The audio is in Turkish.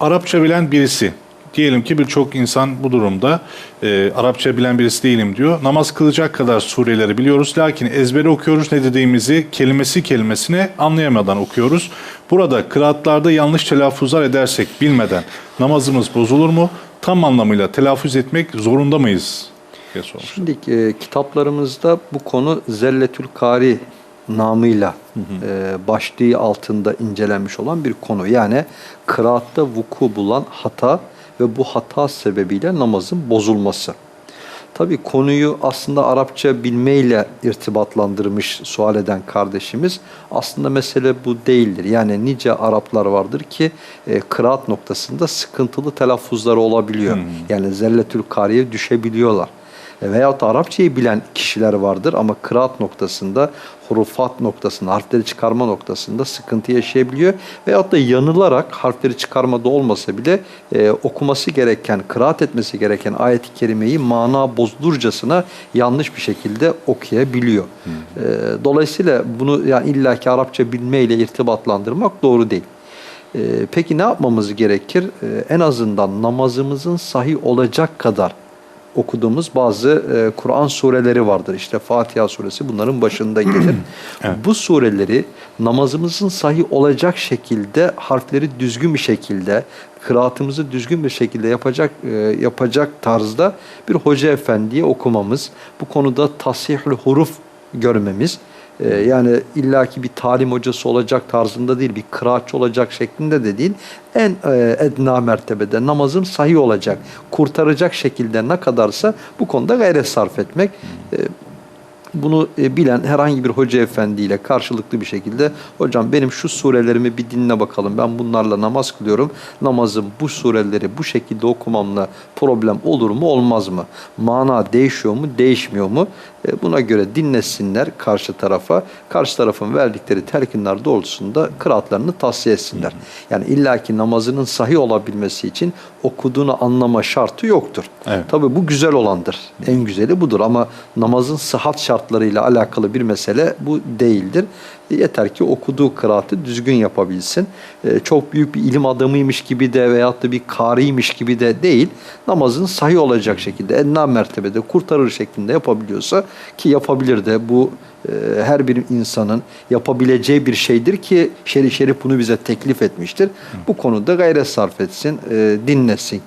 Arapça bilen birisi, diyelim ki birçok insan bu durumda e, Arapça bilen birisi değilim diyor. Namaz kılacak kadar sureleri biliyoruz. Lakin ezbere okuyoruz ne dediğimizi kelimesi kelimesine anlayamadan okuyoruz. Burada kıraatlarda yanlış telaffuzlar edersek bilmeden namazımız bozulur mu? Tam anlamıyla telaffuz etmek zorunda mıyız? Şimdi e, kitaplarımızda bu konu Zelletül Kari namıyla e, başlığı altında incelenmiş olan bir konu. Yani kıraatta vuku bulan hata ve bu hata sebebiyle namazın bozulması. Tabii konuyu aslında Arapça bilmeyle irtibatlandırmış sual eden kardeşimiz aslında mesele bu değildir. Yani nice Araplar vardır ki e, kıraat noktasında sıkıntılı telaffuzları olabiliyor. Yani zelletül kariye düşebiliyorlar. E, Veyahut da Arapçayı bilen kişiler vardır ama kıraat noktasında, hurufat noktasında, harfleri çıkarma noktasında sıkıntı yaşayabiliyor. Veyahut da yanılarak harfleri çıkarmada olmasa bile e, okuması gereken, kıraat etmesi gereken ayet-i kerimeyi mana bozulurcasına yanlış bir şekilde okuyabiliyor. E, dolayısıyla bunu yani illaki Arapça bilmeyle irtibatlandırmak doğru değil. E, peki ne yapmamız gerekir? E, en azından namazımızın sahih olacak kadar okuduğumuz bazı e, Kur'an sureleri vardır. İşte Fatiha suresi bunların başında gelir. Bu sureleri namazımızın sahih olacak şekilde harfleri düzgün bir şekilde kıraatımızı düzgün bir şekilde yapacak e, yapacak tarzda bir hoca efendiye okumamız, bu konuda tasihül huruf görmemiz ee, yani illaki bir talim hocası olacak tarzında değil, bir kıraatçı olacak şeklinde de değil. En e, edna mertebede namazım sahih olacak, kurtaracak şekilde ne kadarsa bu konuda gayret sarf etmek. Ee, bunu e, bilen herhangi bir hoca efendiyle karşılıklı bir şekilde hocam benim şu surelerimi bir dinle bakalım ben bunlarla namaz kılıyorum. Namazım bu sureleri bu şekilde okumamla problem olur mu olmaz mı? Mana değişiyor mu değişmiyor mu? E, Buna göre dinlesinler karşı tarafa. Karşı tarafın verdikleri telkinler doğrultusunda kıraatlarını tavsiye etsinler. Yani illaki namazının sahih olabilmesi için okuduğunu anlama şartı yoktur. Evet. Tabii bu güzel olandır. En güzeli budur ama namazın sıhhat şartlarıyla alakalı bir mesele bu değildir. Yeter ki okuduğu kıraatı düzgün yapabilsin. Ee, çok büyük bir ilim adamıymış gibi de veyahut da bir kariymiş gibi de değil. Namazın sahih olacak şekilde, enna mertebede kurtarır şeklinde yapabiliyorsa ki yapabilir de bu e, her bir insanın yapabileceği bir şeydir ki şerif şerif bunu bize teklif etmiştir. Bu konuda gayret sarf etsin, e, dinlesin